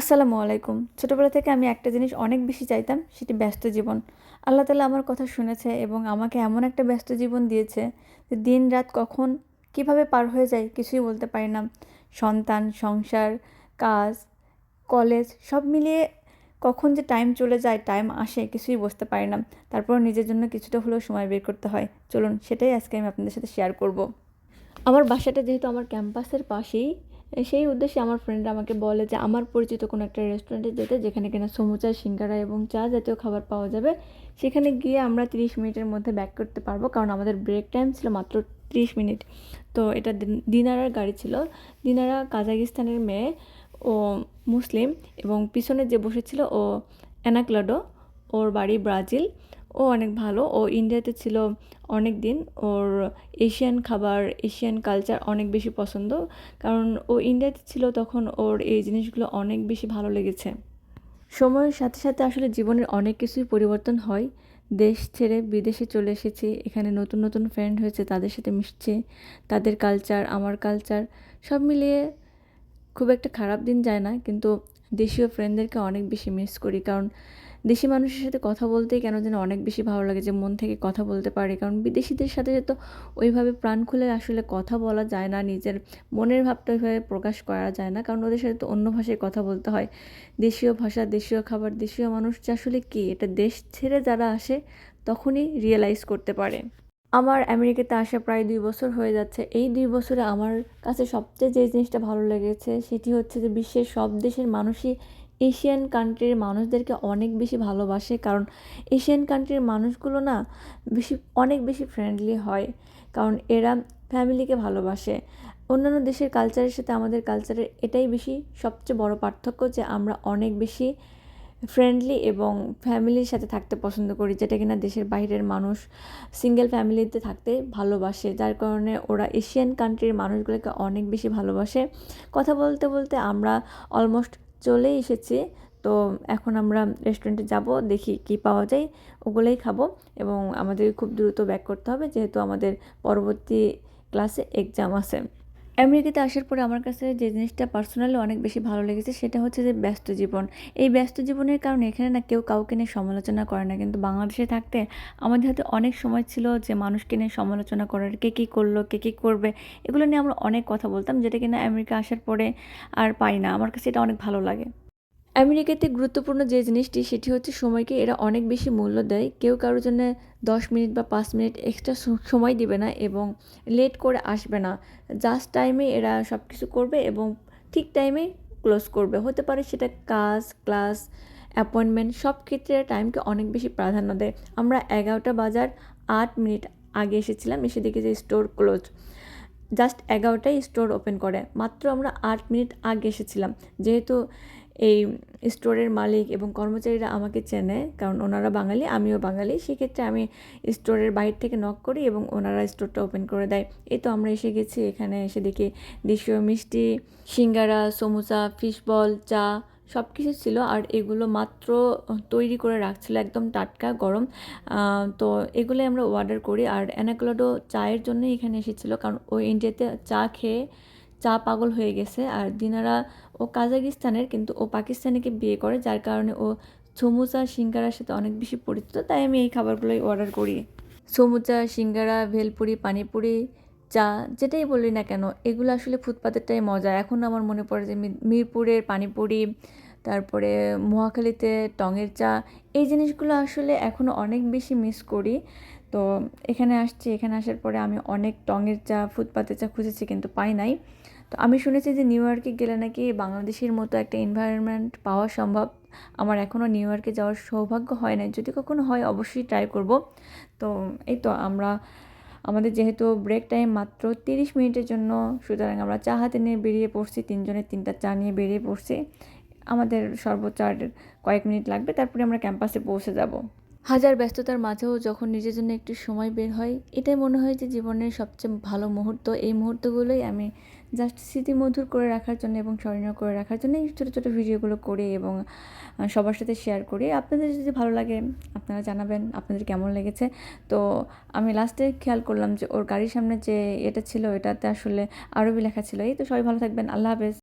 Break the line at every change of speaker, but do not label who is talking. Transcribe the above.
আসসালামু আলাইকুম। ছোটোবেলা থেকে আমি একটা জিনিস অনেক বেশি চাইতাম, সেটি ব্যস্ত জীবন। আল্লাহ তালা আমার কথা শুনেছে এবং আমাকে এমন একটা ব্যস্ত জীবন দিয়েছে যে দিন রাত কখন কীভাবে পার হয়ে যায় কিছুই বলতে পারি না। সন্তান, সংসার, কাজ, কলেজ, সব মিলিয়ে কখন যে টাইম চলে যায়, টাইম আসে কিছুই বুঝতে পারি না। তারপর নিজের জন্য কিছুটা হলেও সময় বের করতে হয়। চলুন, সেটাই আজকে আমি আপনাদের সাথে শেয়ার করব। আমার বাসাটা যেহেতু আমার ক্যাম্পাসের পাশেই সেই উদ্দেশ্যে আমার ফ্রেন্ড আমাকে বলে যে, আমার পরিচিত কোনো একটা রেস্টুরেন্টে যেতে, যেখানে কিনা সমুচা, সিঙ্গারা এবং চা জাতীয় খাবার পাওয়া যাবে। সেখানে গিয়ে আমরা তিরিশ মিনিটের মধ্যে ব্যাক করতে পারব, কারণ আমাদের ব্রেক টাইম ছিল মাত্র ত্রিশ মিনিট। তো এটা দিনারার গাড়ি ছিল। দিনারা কাজাকিস্তানের মেয়ে ও মুসলিম এবং পিছনে যে বসেছিল ও অ্যানাক্লাডো, ওর বাড়ি ব্রাজিল। ও অনেক ভালো। ও ইন্ডিয়াতে ছিল অনেক দিন ওর এশিয়ান খাবার, এশিয়ান কালচার অনেক বেশি পছন্দ। কারণ ও ইন্ডিয়াতে ছিল তখন ওর এই জিনিসগুলো অনেক বেশি ভালো লেগেছে। সময়ের সাথে সাথে আসলে জীবনের অনেক কিছুই পরিবর্তন হয়। দেশ ছেড়ে বিদেশে চলে এসেছি। এখানে নতুন নতুন ফ্রেন্ড হয়েছে। তাদের সাথে মিশছে। তাদের কালচার আমার কালচার সব মিলিয়ে খুব একটা খারাপ দিন যায় না। কিন্তু দেশীয় ফ্রেন্ডদেরকে অনেক বেশি মিস করি। কারণ দেশি মানুষের সাথে কথা বলতেই কেন যেন অনেক বেশি ভালো লাগে যে মন থেকে কথা বলতে পারে। কারণ বিদেশিদের সাথে তো ওইভাবে প্রাণ খুলে আসলে কথা বলা যায় না, নিজের মনের ভাবটা ওইভাবে প্রকাশ করা যায় না। কারণ ওদের সাথে তো অন্য ভাষায় কথা বলতে হয়। দেশীয় ভাষা, দেশীয় খাবার, দেশীয় মানুষ যে আসলে কী? এটা দেশ ছেড়ে যারা আসে, তখনই রিয়েলাইজ করতে পারে। আমার আমেরিকাতে আসা প্রায় দুই বছর হয়ে যাচ্ছে। এই দুই বছরে আমার কাছে সবচেয়ে যে জিনিসটা ভালো লেগেছে, সেটি হচ্ছে যে বিশ্বের সব দেশের মানুষই এশিয়ান কান্ট্রির মানুষদেরকে অনেক বেশি ভালোবাসে। কারণ এশিয়ান কান্ট্রির মানুষগুলো না বেশি, অনেক বেশি ফ্রেন্ডলি হয়। কারণ এরা ফ্যামিলিকে ভালোবাসে। অন্যান্য দেশের কালচারের সাথে আমাদের কালচারের এটাই বেশি সবচেয়ে বড় পার্থক্য যে আমরা অনেক বেশি ফ্রেন্ডলি এবং ফ্যামিলির সাথে থাকতে পছন্দ করি, যেটা কিনা দেশের বাইরের মানুষ সিঙ্গেল ফ্যামিলিতে থাকতে ভালোবাসে, যার কারণে ওরা এশিয়ান কান্ট্রির মানুষগুলোকে অনেক বেশি ভালোবাসে। কথা বলতে বলতে আমরা অলমোস্ট চলেই এসেছি, তো এখন আমরা রেস্টুরেন্টে যাব, দেখি কি পাওয়া যায়, ওগুলোই খাব এবং আমাদের খুব দ্রুত ব্যাক করতে হবে, যেহেতু আমাদের পরবর্তী ক্লাসে এক্সাম আছে। আমেরিকাতে আসার পরে আমার কাছে যে জিনিসটা পার্সোনালি অনেক বেশি ভালো লেগেছে সেটা হচ্ছে যে ব্যস্ত জীবন। এই ব্যস্ত জীবনের কারণে এখানে না কেউ কাউকে নিয়ে সমালোচনা করে না। কিন্তু বাংলাদেশে থাকতে আমাদের হাতে অনেক সময় ছিল যে মানুষকে নিয়ে সমালোচনা করার, কে কী করল, কে কী করবে, এগুলো নিয়ে আমরা অনেক কথা বলতাম, যেটা কিনা আমেরিকা আসার পরে আর পাই না। আমার কাছে এটা অনেক ভালো লাগে। আমেরিকাতে গুরুত্বপূর্ণ যে জিনিসটি, সেটি হচ্ছে সময়কে এরা অনেক বেশি মূল্য দেয়। কেউ কারোর জন্য দশ মিনিট বা পাঁচ মিনিট এক্সট্রা সময় দিবে না এবং লেট করে আসবে না। জাস্ট টাইমে এরা সব কিছু করবে এবং ঠিক টাইমে ক্লোজ করবে। হতে পারে সেটা কাজ ক্লাস অ্যাপয়েন্টমেন্ট সব ক্ষেত্রে টাইমকে অনেক বেশি প্রাধান্য দেয়। আমরা এগারোটা বাজার আট মিনিট আগে এসেছিলাম, এসে দেখি যে স্টোর ক্লোজ জাস্ট এগারোটায় স্টোর ওপেন করে। মাত্র আমরা আট মিনিট আগে এসেছিলাম। যেহেতু এই স্টোরের মালিক এবং কর্মচারীরা আমাকে চেনে, কারণ ওনারা বাঙালি, আমিও বাঙালি। সেক্ষেত্রে আমি স্টোরের বাইরে থেকে নক করি এবং ওনারা স্টোরটা ওপেন করে দেয়। এই তো আমরা এসে গেছি। এখানে এসে দেখি দেশীয় মিষ্টি, সিঙ্গারা, সমোসা ফিশবল চা সব কিছু ছিল। আর এগুলো মাত্র তৈরি করে রাখছিল একদম টাটকা, গরম। তো এগুলোই আমরা অর্ডার করি। আর অ্যানাকোলাডো চায়ের জন্যই এখানে এসেছিল, কারণ ওই ইন্ডিয়াতে চা খেয়ে চা পাগল হয়ে গেছে। আর দিনারা ও কাজাকিস্তানের, কিন্তু ও পাকিস্তানিকে বিয়ে করে, যার কারণে ও সমুচা সিঙ্গারার সাথে অনেক বেশি পরিচিত, তাই আমি এই খাবারগুলোই অর্ডার করি। সমুচা, সিঙ্গারা, ভেলপুরি, পানিপুরি, চা, যেটাই বলি না কেন, এগুলো আসলে ফুটপাতেরটাই মজা। এখন আমার মনে পড়ে যে মিরপুরের পানিপুরি, তারপরে মহাখালীতে টঙের চা, এই জিনিসগুলো আসলে এখনও অনেক বেশি মিস করি। তো এখানে আসছি, এখানে আসার পরে আমি অনেক টঙের চা, ফুটপাতের চা খুঁজেছি, কিন্তু পাই নাই। তো আমি শুনেছি যে নিউ ইয়র্কে গেলে নাকি বাংলাদেশের মতো একটা এনভায়রনমেন্ট পাওয়া সম্ভব। আমার এখনও নিউ ইয়র্কে যাওয়ার সৌভাগ্য হয় নাই। যদি কখনো হয়, অবশ্যই ট্রাই করব। তো এই তো আমরা, আমাদের যেহেতু ব্রেক টাইম মাত্র তিরিশ মিনিটের জন্য, সুতরাং আমরা চা হাতে নিয়ে বেরিয়ে পড়ছি তিনজনের তিনটা চা নিয়ে বেরিয়ে পড়ছি। আমাদের সর্বোচ্চ কয়েক মিনিট লাগবে, তারপরে আমরা ক্যাম্পাসে পৌঁছে যাব। হাজার ব্যস্ততার মাঝেও যখন নিজের জন্য একটু সময় বের হয়, এটাই মনে হয় যে জীবনের সবচেয়ে ভালো মুহূর্ত। এই মুহূর্তগুলোই আমি জাস্ট স্মৃতিমধুর করে রাখার জন্য এবং স্মরণীয় করে রাখার জন্য এই ছোটো ছোটো ভিডিওগুলো করি এবং সবার সাথে শেয়ার করি। আপনাদের যদি ভালো লাগে, আপনারা জানাবেন আপনাদের কেমন লেগেছে। তো আমি লাস্টে খেয়াল করলাম যে ওর গাড়ির সামনে যে এটা ছিল, এটাতে আসলে আরবি লেখা ছিল। এই তো সবাই ভালো থাকবেন, আল্লাহ হাফেজ।